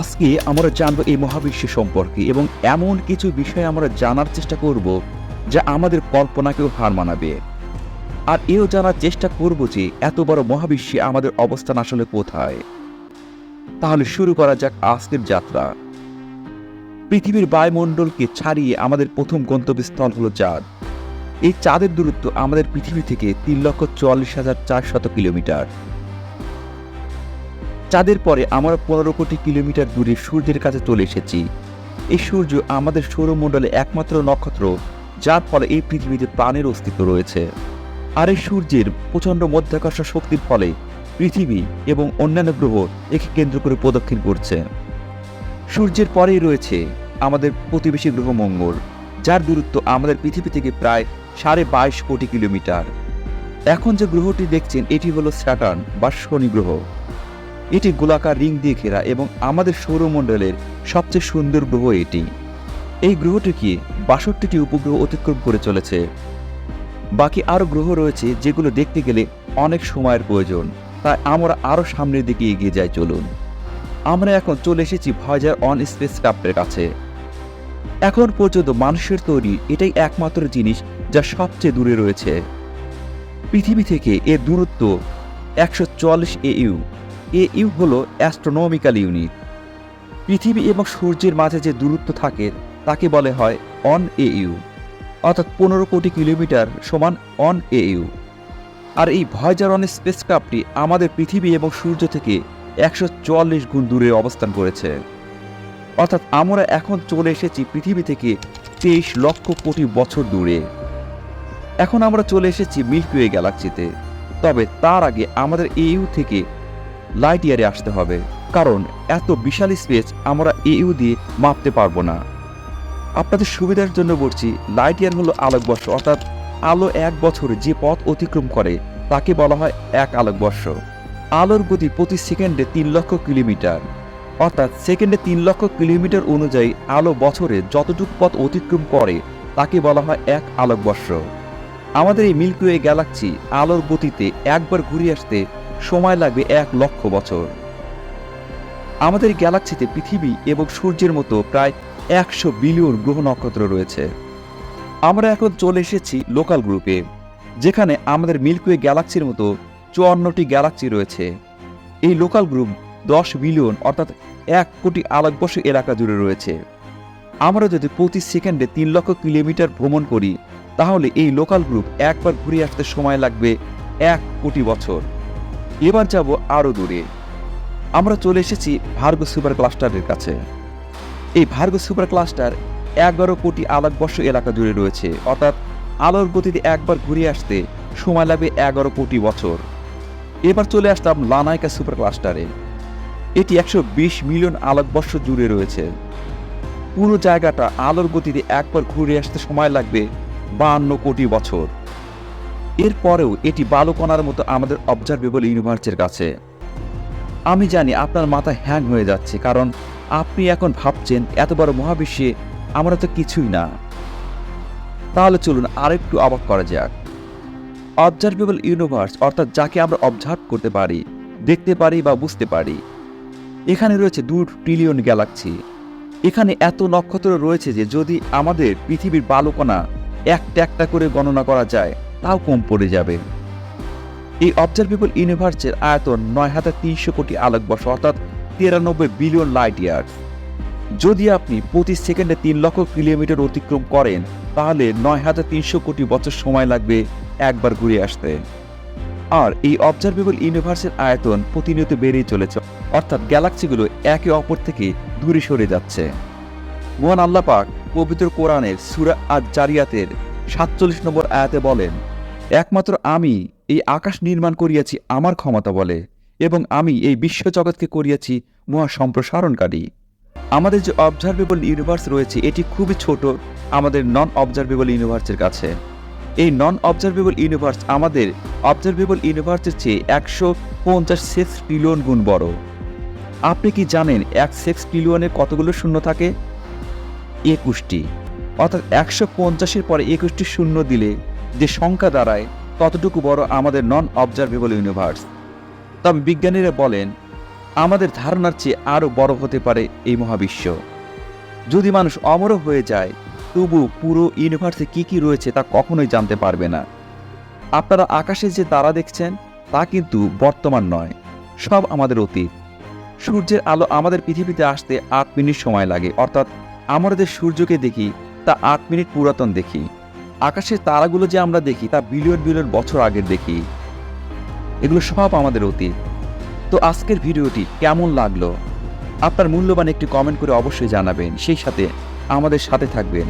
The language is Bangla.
আজকে আমরা জানব এই মহাবিশ্ব সম্পর্কে এবং এমন কিছু বিষয় আমরা জানার চেষ্টা করব যা আমাদের কল্পনাকেও হার মানাবে। আর এও জানার চেষ্টা করব যে এত বড় মহাবিশ্বে আমাদের অবস্থান আসলে কোথায়। তাহলে শুরু করা যাক আজকের যাত্রা। পৃথিবীর বায়ুমণ্ডলকে ছাড়িয়ে আমাদের প্রথম গন্তব্যস্থল হলো চাঁদ। এই চাঁদের দূরত্ব আমাদের পৃথিবী থেকে তিন লক্ষ চুয়াল্লিশ হাজার চারশত কিলোমিটার। চাঁদের পরে আমরা পনেরো কোটি কিলোমিটার দূরে সূর্যের কাছে চলে এসেছি। এই সূর্য আমাদের সৌরমণ্ডলে একমাত্র নক্ষত্র, যার ফলে এই পৃথিবীতে প্রাণের অস্তিত্ব রয়েছে। আর এই সূর্যের প্রচণ্ড মধ্যাকর্ষণ শক্তির ফলে পৃথিবী এবং অন্যান্য গ্রহ একে কেন্দ্র করে প্রদক্ষিণ করছে। সূর্যের পরেই রয়েছে আমাদের প্রতিবেশী গ্রহ মঙ্গল, যার দূরত্ব আমাদের পৃথিবী থেকে প্রায় সাড়ে বাইশ কোটি কিলোমিটার। এখন যে গ্রহটি দেখছেন, এটি হলো স্যাটার্ন বা শনি গ্রহ। এটি গোলাকার রিং দিয়ে ঘেরা এবং আমাদের সৌরমণ্ডলের সবচেয়ে সুন্দর গ্রহ এটি। এই গ্রহটিকে বাষট্টিটি উপগ্রহ অতিক্রম করে চলেছে? বাকি আরও গ্রহ রয়েছে যেগুলো দেখতে গেলে অনেক সময়ের প্রয়োজন। তাই আমরা আরও সামনের দিকে এগিয়ে যাই, চলুন। আমরা এখন চলে এসেছি ভয়জার অন স্পেস ক্রাফ্টের কাছে। এখন পর্যন্ত মানুষের তৈরি এটাই একমাত্র জিনিস যা সবচেয়ে দূরে রয়েছে। পৃথিবী থেকে এর দূরত্ব একশো চল্লিশ এ ইউ। এ ইউ হল অ্যাস্ট্রোনমিক্যাল ইউনিট পৃথিবী এবং সূর্যের মাঝে যে দূরত্ব থাকে, তাকে বলে হয় অন এ ইউ অর্থাৎ পনেরো কোটি কিলোমিটার সমান অন এ ইউ আর এই ভয়জার অন স্পেসক্রাফটটি আমাদের পৃথিবী এবং সূর্য থেকে একশো চুয়াল্লিশ গুণ দূরে অবস্থান করেছে। অর্থাৎ আমরা এখন চলে এসেছি পৃথিবী থেকে তেইশ লক্ষ কোটি বছর দূরে। এখন আমরা চলে এসেছি মিল্কিওয়ে গ্যালাক্সিতে। তবে তার আগে আমাদের ইউ থেকে লাইট ইয়ারে আসতে হবে, কারণ এত বিশাল স্পেস আমরা ইউ দিয়ে মাপতে পারব না। আপনাদের সুবিধার জন্য বলছি, লাইট ইয়ার হলো আলোকবর্ষ, অর্থাৎ আলো এক বছরে যে পথ অতিক্রম করে, তাকে বলা হয় এক আলোকবর্ষ। আলোর গতি প্রতি সেকেন্ডে তিন লক্ষ কিলোমিটার। অর্থাৎ সেকেন্ডে তিন লক্ষ কিলোমিটার অনুযায়ী আলো বছরে যতটুকু পথ অতিক্রম করে, তাকে বলা হয় এক আলোকবর্ষ। আমাদের এই মিল্কিওয়ে গ্যালাক্সি আলোর গতিতে একবার ঘুরে আসতে সময় লাগবে এক লক্ষ বছর। আমাদের গ্যালাক্সিতে পৃথিবী এবং সূর্যের মতো প্রায় একশো বিলিয়ন গ্রহ নক্ষত্র রয়েছে। আমরা এখন চলে এসেছি লোকাল গ্রুপে, যেখানে আমাদের মিল্কওয়ে গ্যালাক্সির মতো চুয়ান্নটি গ্যালাক্সি রয়েছে। এই লোকাল গ্রুপ দশ বিলিয়ন অর্থাৎ এক কোটি আলোকবর্ষ এলাকা জুড়ে রয়েছে। আমরা যদি প্রতি সেকেন্ডে তিন লক্ষ কিলোমিটার ভ্রমণ করি, তাহলে এই লোকাল গ্রুপ একবার ঘুরে আসতে সময় লাগবে এক কোটি বছর। এবার যাব আরও দূরে। আমরা চলে এসেছি ভার্গো সুপার ক্লাস্টারের কাছে। এই ভার্গো সুপার ক্লাস্টার এগারো কোটি আলোকবর্ষ এলাকা জুড়ে রয়েছে, অর্থাৎ আলোর গতিতে একবার ঘুরে আসতে সময় লাগবে এগারো কোটি বছর। এবার চলে আসতাম লানাইকা সুপার ক্লাস্টারে। এটি একশো বিশ মিলিয়ন আলোকবর্ষ জুড়ে রয়েছে। পুরো জায়গাটা আলোর গতিতে একবার ঘুরে আসতে সময় লাগবে বাহান্ন কোটি বছর। এরপরেও এটি বালুকণার মতো আমাদের অবজারভেবল ইউনিভার্সের কাছে। আমি জানি আপনার মাথা হ্যাং হয়ে যাচ্ছে, কারণ আপনি এখন ভাবছেন, এত বড় মহাবিশ্বে আমরা তো কিছুই না। তাহলে চলুন আরেকটু অবাক করা যাক। অবজারভেবল ইউনিভার্স অর্থাৎ যাকে আমরা অবজার্ভ করতে পারি, দেখতে পারি বা বুঝতে পারি। এখানে রয়েছে দু ট্রিলিয়ন গ্যালাক্সি এখানে এত নক্ষত্র রয়েছে যে যদি আমাদের পৃথিবীর বালুকণা একটা একটা করে গণনা করা যায় তাও কম পড়ে যাবে। এই অবজারভেবল ইউনিভার্সের আয়তন নয় হাজার তিনশো কোটি আলোকবর্ষ, অর্থাৎ তিরানব্বই বিলিয়ন লাইট ইয়ার যদি আপনি প্রতি সেকেন্ডে তিন লক্ষ কিলোমিটার অতিক্রম করেন, তাহলে নয় হাজার তিনশো কোটি বছর সময় লাগবে একবার ঘুরে আসতে। আর এই অবজারভেবল ইউনিভার্সের আয়তন প্রতিনিয়ত বেড়েই চলেছে, অর্থাৎ গ্যালাক্সিগুলো একে অপর থেকে দূরে সরে যাচ্ছে। মোহান আল্লাহ পাক পবিত্র কোরআনের সুরা আর জারিয়াতের সাতচল্লিশ নম্বর আয়াতে বলেন একমাত্র আমি এই আকাশ নির্মাণ করিয়াছি আমার ক্ষমতা বলে, এবং আমি এই বিশ্বজগৎকে করিয়াছি মহা সম্প্রসারণকারী আমাদের যে অবজারভেবল ইউনিভার্স রয়েছে, এটি খুবই ছোট আমাদের নন অবজারভেবল ইউনিভার্সের কাছে। এই নন অবজারভেবল ইউনিভার্স আমাদের অবজারভেবল ইউনিভার্সের চেয়ে একশো পঞ্চাশ সেক্স ট্রিলিয়ন গুণ বড়। আপনি কি জানেন এক সেক্স ট্রিলিয়নে কতগুলো শূন্য থাকে? একুশটি। অর্থাৎ একশো পঞ্চাশের পরে একুশটি শূন্য দিলে যে সংখ্যা দাঁড়ায়, ততটুকু বড় আমাদের নন অবজারভেবল ইউনিভার্স তবে বিজ্ঞানীরা বলেন, আমাদের ধারণার চেয়ে আরও বড় হতে পারে এই মহাবিশ্ব। যদি মানুষ অমর হয়ে যায়, তবু পুরো ইউনিভার্সে কি কি রয়েছে তা কখনোই জানতে পারবে না। আপনারা আকাশে যে তারা দেখছেন, তা কিন্তু বর্তমান নয়, সব আমাদের অতীত। সূর্যের আলো আমাদের পৃথিবীতে আসতে আট মিনিট সময় লাগে, অর্থাৎ আমরা যে সূর্যকে দেখি, তা আট মিনিট পুরাতন দেখি। আকাশের তারাগুলো যে আমরা দেখি, তা বিলিয়ন বিলিয়ন বছর আগের দেখি। এগুলো সব আমাদের অতীত। তো আজকের ভিডিওটি কেমন লাগল? আপনার মূল্যবান একটি কমেন্ট করে অবশ্যই জানাবেন। সেই সাথে আমাদের সাথে থাকবেন।